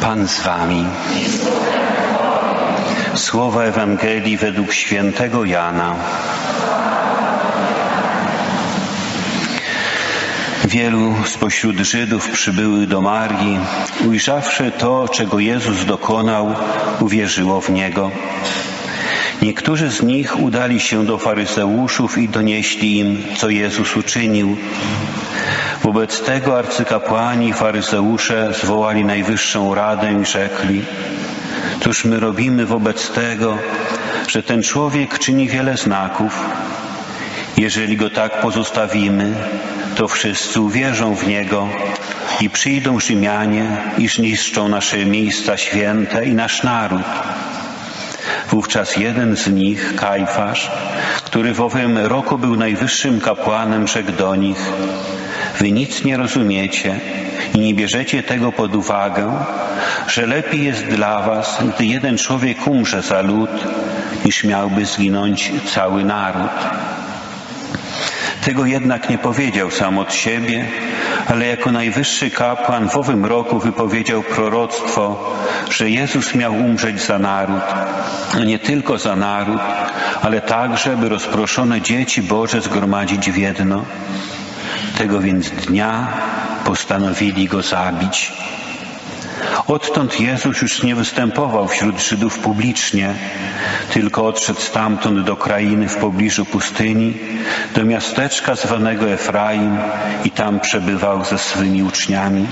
Pan z wami. Słowa Ewangelii według świętego Jana. Wielu spośród Żydów przybyły do Marii, ujrzawszy to, czego Jezus dokonał, uwierzyło w Niego. Niektórzy z nich udali się do faryzeuszów i donieśli im, co Jezus uczynił. Wobec tego arcykapłani i faryzeusze zwołali najwyższą radę i rzekli, cóż my robimy wobec tego, że ten człowiek czyni wiele znaków. Jeżeli go tak pozostawimy, to wszyscy uwierzą w niego i przyjdą Rzymianie i zniszczą nasze miejsca święte i nasz naród. Wówczas jeden z nich, Kajfasz, który w owym roku był najwyższym kapłanem, rzekł do nich, Wy nic nie rozumiecie i nie bierzecie tego pod uwagę, że lepiej jest dla Was, gdy jeden człowiek umrze za lud, niż miałby zginąć cały naród. Tego jednak nie powiedział sam od siebie, ale jako najwyższy kapłan w owym roku wypowiedział proroctwo, że Jezus miał umrzeć za naród, nie tylko za naród, ale także, by rozproszone dzieci Boże zgromadzić w jedno. Tego więc dnia postanowili go zabić. Odtąd Jezus już nie występował wśród Żydów publicznie, tylko odszedł stamtąd do krainy w pobliżu pustyni, do miasteczka zwanego Efraim i tam przebywał ze swymi uczniami.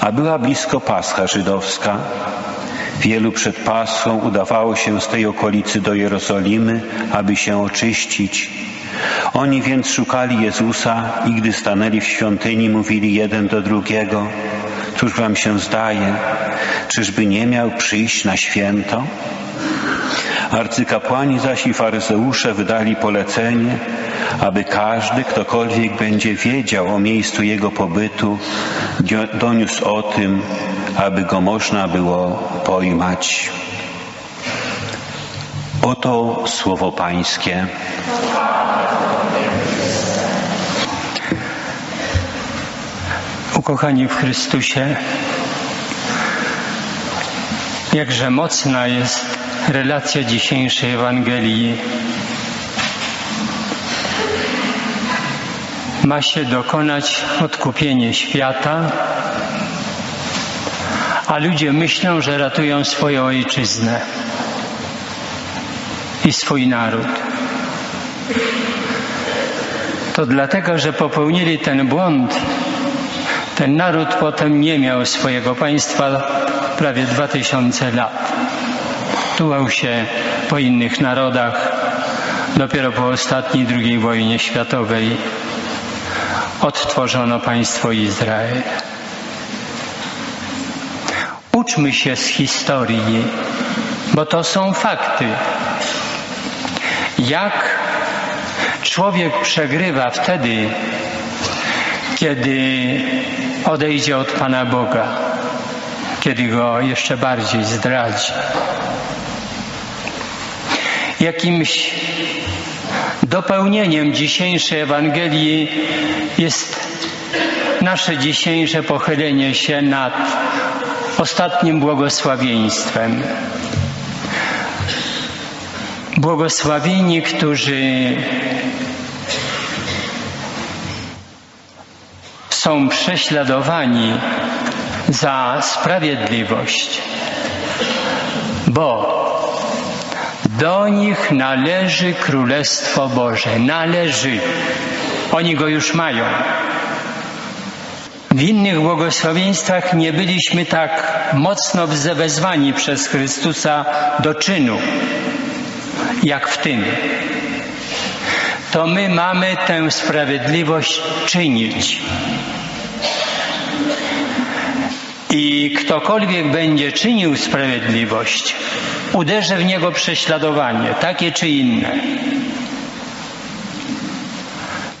A była blisko Pascha żydowska. Wielu przed Paschą udawało się z tej okolicy do Jerozolimy, aby się oczyścić. Oni więc szukali Jezusa i gdy stanęli w świątyni, mówili jeden do drugiego, Cóż wam się zdaje? Czyżby nie miał przyjść na święto? Arcykapłani zaś i faryzeusze wydali polecenie, aby każdy, ktokolwiek będzie wiedział o miejscu jego pobytu, doniósł o tym, aby go można było pojmać. Oto słowo Pańskie. Ukochani w Chrystusie, jakże mocna jest relacja dzisiejszej Ewangelii. Ma się dokonać odkupienie świata, a ludzie myślą, że ratują swoją ojczyznę i swój naród. To dlatego, że popełnili ten błąd, ten naród potem nie miał swojego państwa prawie dwa tysiące lat. Tułał się po innych narodach. Dopiero po ostatniej II wojnie światowej odtworzono państwo Izrael. Uczmy się z historii, bo to są fakty. Jak człowiek przegrywa wtedy, kiedy odejdzie od Pana Boga, kiedy go jeszcze bardziej zdradzi. Jakimś dopełnieniem dzisiejszej Ewangelii jest nasze dzisiejsze pochylenie się nad ostatnim błogosławieństwem. Błogosławieni, którzy są prześladowani za sprawiedliwość, bo do nich należy Królestwo Boże. Należy. Oni go już mają. W innych błogosławieństwach nie byliśmy tak mocno wezwani przez Chrystusa do czynu, jak w tym. To my mamy tę sprawiedliwość czynić. I ktokolwiek będzie czynił sprawiedliwość, uderzy w niego prześladowanie, takie czy inne.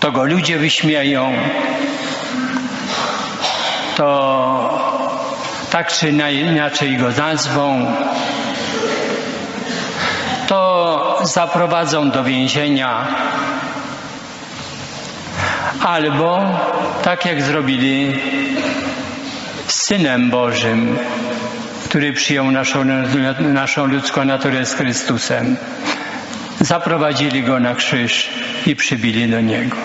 To go ludzie wyśmieją, to tak czy inaczej go nazwą, zaprowadzą do więzienia, albo tak jak zrobili z Synem Bożym, który przyjął naszą, naszą ludzką naturę z Chrystusem. Zaprowadzili go na krzyż i przybili do niego.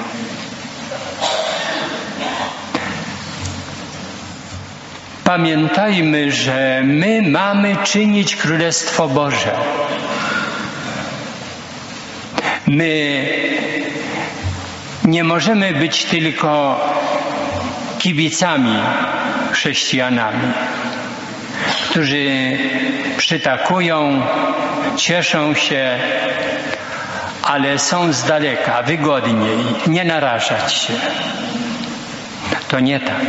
Pamiętajmy, że my mamy czynić Królestwo Boże. My nie możemy być tylko kibicami, chrześcijanami, którzy przytakują, cieszą się, ale są z daleka, wygodniej, nie narażać się. To nie tak.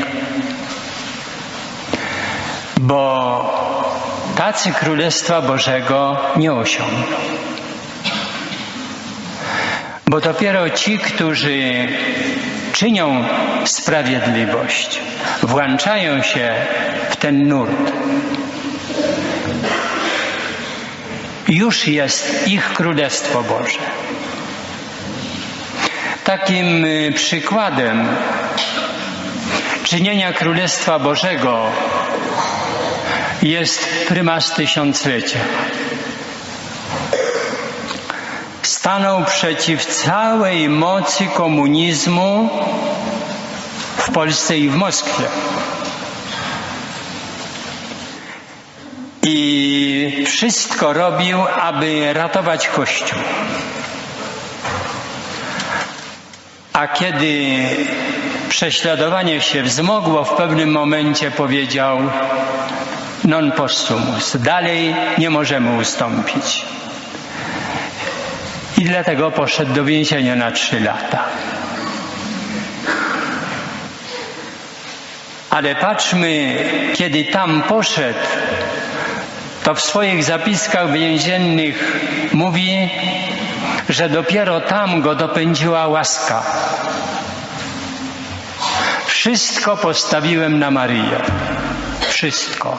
Bo tacy Królestwa Bożego nie osiągną. Bo dopiero ci, którzy czynią sprawiedliwość, włączają się w ten nurt. Już jest ich Królestwo Boże. Takim y, przykładem czynienia Królestwa Bożego jest prymas tysiąclecia. Stanął przeciw całej mocy komunizmu w Polsce i w Moskwie. I wszystko robił, aby ratować Kościół. A kiedy prześladowanie się wzmogło, w pewnym momencie powiedział non possumus. Dalej nie możemy ustąpić. I dlatego poszedł do więzienia na trzy lata. Ale patrzmy, kiedy tam poszedł, to w swoich zapiskach więziennych mówi, że dopiero tam go dopędziła łaska. Wszystko postawiłem na Maryję. Wszystko.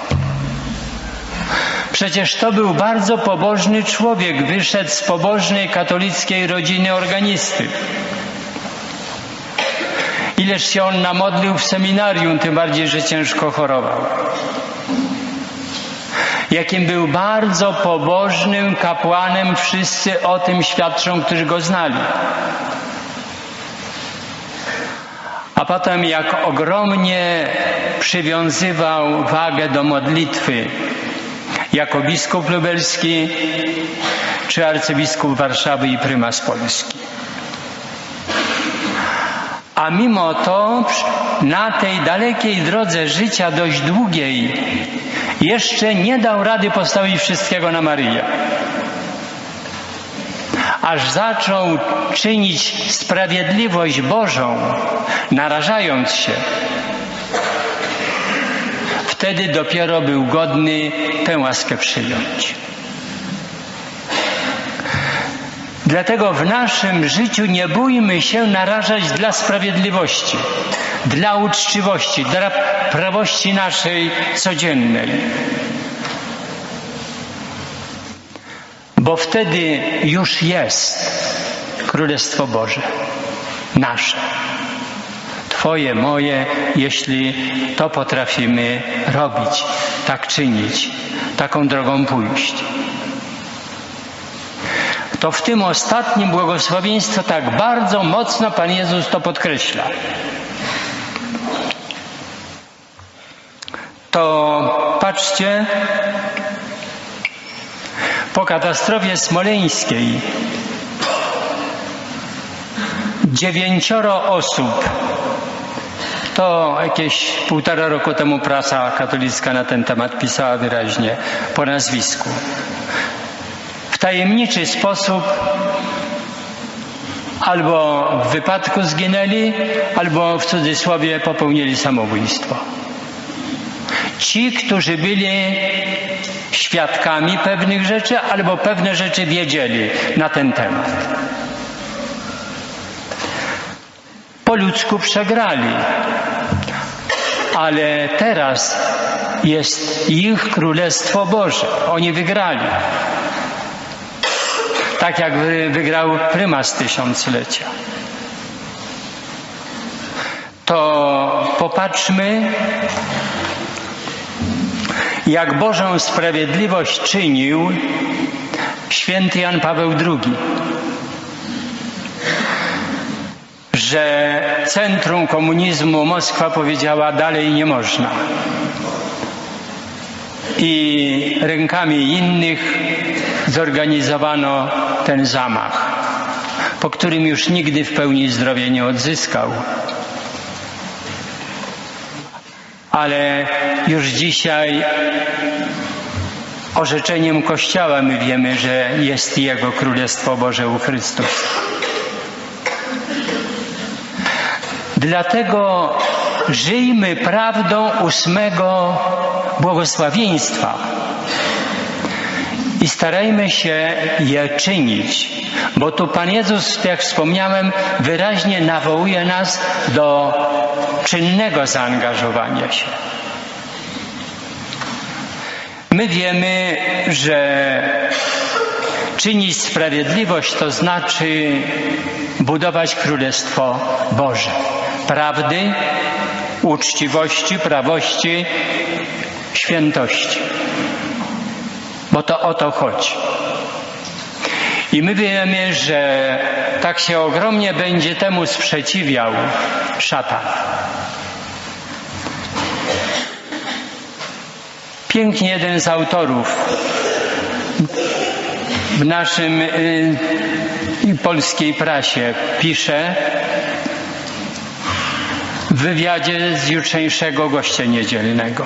Przecież to był bardzo pobożny człowiek, wyszedł z pobożnej katolickiej rodziny organisty. Ileż się on namodlił w seminarium, tym bardziej, że ciężko chorował. Jakim był bardzo pobożnym kapłanem, wszyscy o tym świadczą, którzy go znali. A potem jak ogromnie przywiązywał wagę do modlitwy, jako biskup lubelski, czy arcybiskup Warszawy i prymas Polski. A mimo to na tej dalekiej drodze życia, dość długiej, jeszcze nie dał rady postawić wszystkiego na Maryję. Aż zaczął czynić sprawiedliwość Bożą, narażając się wtedy dopiero był godny tę łaskę przyjąć. Dlatego w naszym życiu nie bójmy się narażać dla sprawiedliwości, dla uczciwości, dla prawości naszej codziennej. Bo wtedy już jest Królestwo Boże, nasze. Twoje, moje, jeśli to potrafimy robić, tak czynić, taką drogą pójść. To w tym ostatnim błogosławieństwie tak bardzo mocno Pan Jezus to podkreśla. To patrzcie, po katastrofie smoleńskiej dziewięcioro osób to jakieś półtora roku temu prasa katolicka na ten temat pisała wyraźnie po nazwisku. W tajemniczy sposób albo w wypadku zginęli, albo w cudzysłowie popełnili samobójstwo. Ci, którzy byli świadkami pewnych rzeczy, albo pewne rzeczy wiedzieli na ten temat. Po ludzku przegrali ale teraz jest ich Królestwo Boże. Oni wygrali. Tak jak wygrał prymas tysiąclecia. To popatrzmy, jak Bożą sprawiedliwość czynił święty Jan Paweł II. Że centrum komunizmu Moskwa powiedziała dalej nie można. I rękami innych zorganizowano ten zamach, po którym już nigdy w pełni zdrowie nie odzyskał. Ale już dzisiaj orzeczeniem Kościoła my wiemy, że jest Jego Królestwo Boże u Chrystus. Dlatego żyjmy prawdą ósmego błogosławieństwa i starajmy się je czynić, bo tu Pan Jezus, jak wspomniałem, wyraźnie nawołuje nas do czynnego zaangażowania się. My wiemy, że czynić sprawiedliwość to znaczy budować Królestwo Boże. Prawdy, uczciwości, prawości, świętości. Bo to o to chodzi. I my wiemy, że tak się ogromnie będzie temu sprzeciwiał szatan. Pięknie jeden z autorów w naszym y, polskiej prasie pisze w wywiadzie z jutrzejszego gościa niedzielnego.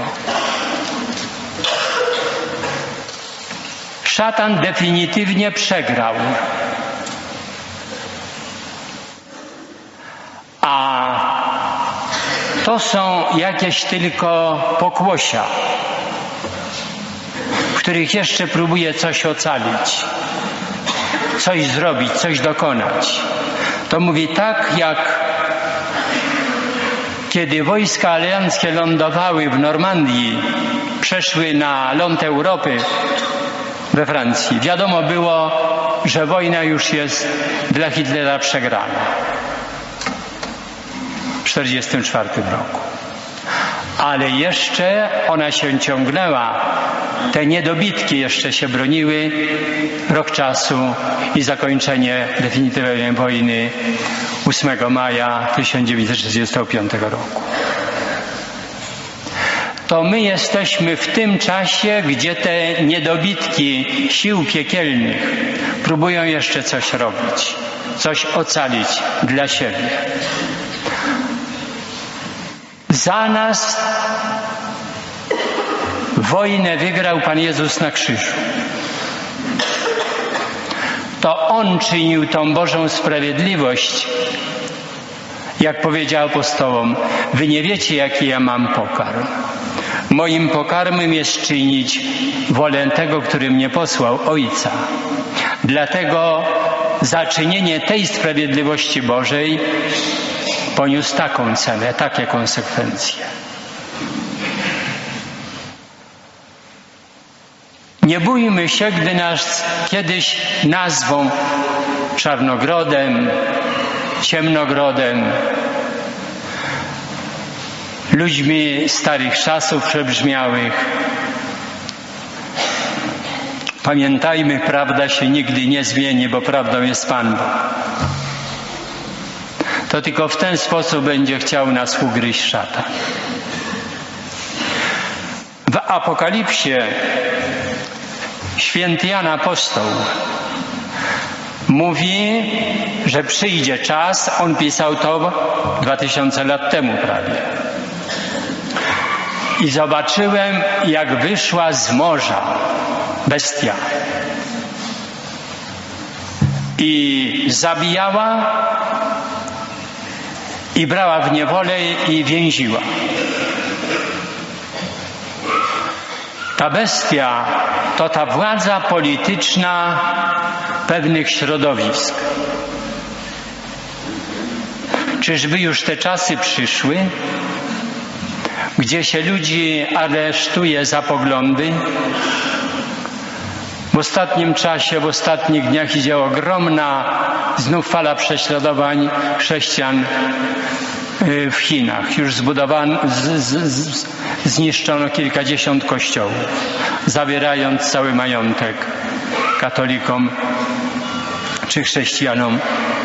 Szatan definitywnie przegrał. A to są jakieś tylko pokłosia, których jeszcze próbuje coś ocalić, coś zrobić, coś dokonać. To mówi tak, jak kiedy wojska alianckie lądowały w Normandii, przeszły na ląd Europy we Francji. Wiadomo było, że wojna już jest dla Hitlera przegrana w 1944 roku. Ale jeszcze ona się ciągnęła. Te niedobitki jeszcze się broniły rok czasu i zakończenie definitywnej wojny 8 maja 1945 roku to my jesteśmy w tym czasie, gdzie te niedobitki sił piekielnych próbują jeszcze coś robić, coś ocalić dla siebie. Za nas wojnę wygrał Pan Jezus na krzyżu. To On czynił tą Bożą sprawiedliwość, jak powiedział apostołom, wy nie wiecie, jaki ja mam pokarm. Moim pokarmem jest czynić wolę tego, który mnie posłał, Ojca. Dlatego za czynienie tej sprawiedliwości Bożej poniósł taką cenę, takie konsekwencje. Nie bójmy się, gdy nas kiedyś nazwą czarnogrodem, ciemnogrodem, ludźmi starych czasów przebrzmiałych. Pamiętajmy, prawda się nigdy nie zmieni, bo prawdą jest Pan Bóg. To tylko w ten sposób będzie chciał nas ugryźć szatan. W Apokalipsie święty Jan Apostoł mówi, że przyjdzie czas, on pisał to dwa tysiące lat temu prawie. I zobaczyłem, jak wyszła z morza bestia. I zabijała, i brała w niewolę i więziła. Ta bestia to ta władza polityczna pewnych środowisk. Czyżby już te czasy przyszły, gdzie się ludzi aresztuje za poglądy? W ostatnim czasie, w ostatnich dniach idzie ogromna znów fala prześladowań chrześcijan w Chinach. Już zbudowano, z, z, zniszczono kilkadziesiąt kościołów, zabierając cały majątek katolikom czy chrześcijanom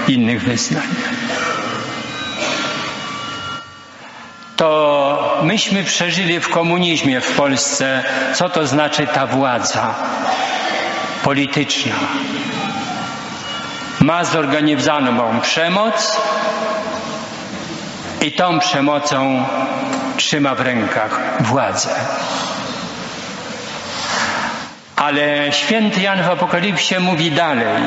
innych wyznań. To myśmy przeżyli w komunizmie w Polsce, co to znaczy ta władza polityczna. Ma zorganizowaną przemoc i tą przemocą trzyma w rękach władzę. Ale święty Jan w Apokalipsie mówi dalej.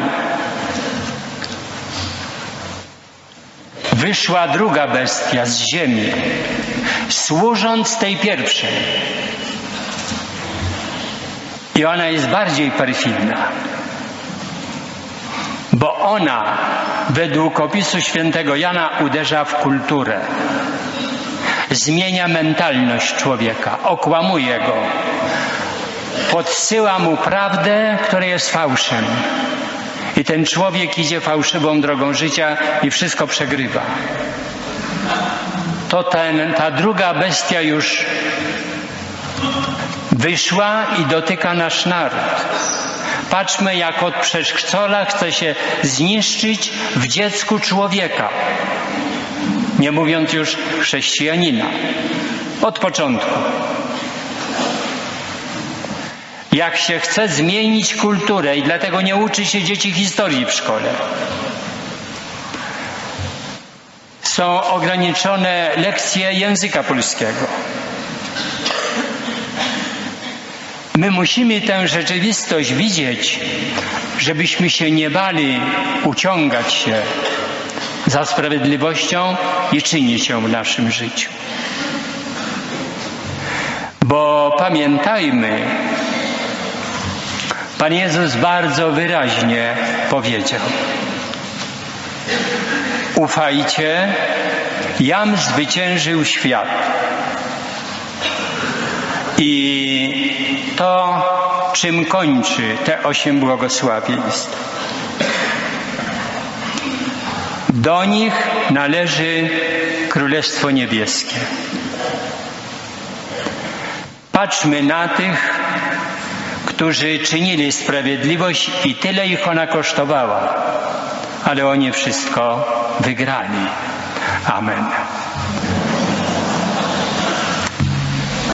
Wyszła druga bestia z ziemi, służąc tej pierwszej. I ona jest bardziej perfidna, bo ona według opisu świętego Jana uderza w kulturę, zmienia mentalność człowieka, okłamuje go, podsyła mu prawdę, która jest fałszem. I ten człowiek idzie fałszywą drogą życia i wszystko przegrywa. To ten, ta druga bestia już wyszła i dotyka nasz naród. Patrzmy, jak od przedszkola chce się zniszczyć w dziecku człowieka. Nie mówiąc już chrześcijanina. Od początku. Jak się chce zmienić kulturę i dlatego nie uczy się dzieci historii w szkole. Są ograniczone lekcje języka polskiego. My musimy tę rzeczywistość widzieć, żebyśmy się nie bali uciągać się za sprawiedliwością i czynić ją w naszym życiu. Bo pamiętajmy, Pan Jezus bardzo wyraźnie powiedział: Ufajcie, jam zwyciężył świat. I to, czym kończy te osiem błogosławieństw. Do nich należy Królestwo Niebieskie. Patrzmy na tych, którzy czynili sprawiedliwość i tyle ich ona kosztowała, ale oni wszystko wygrali. Amen.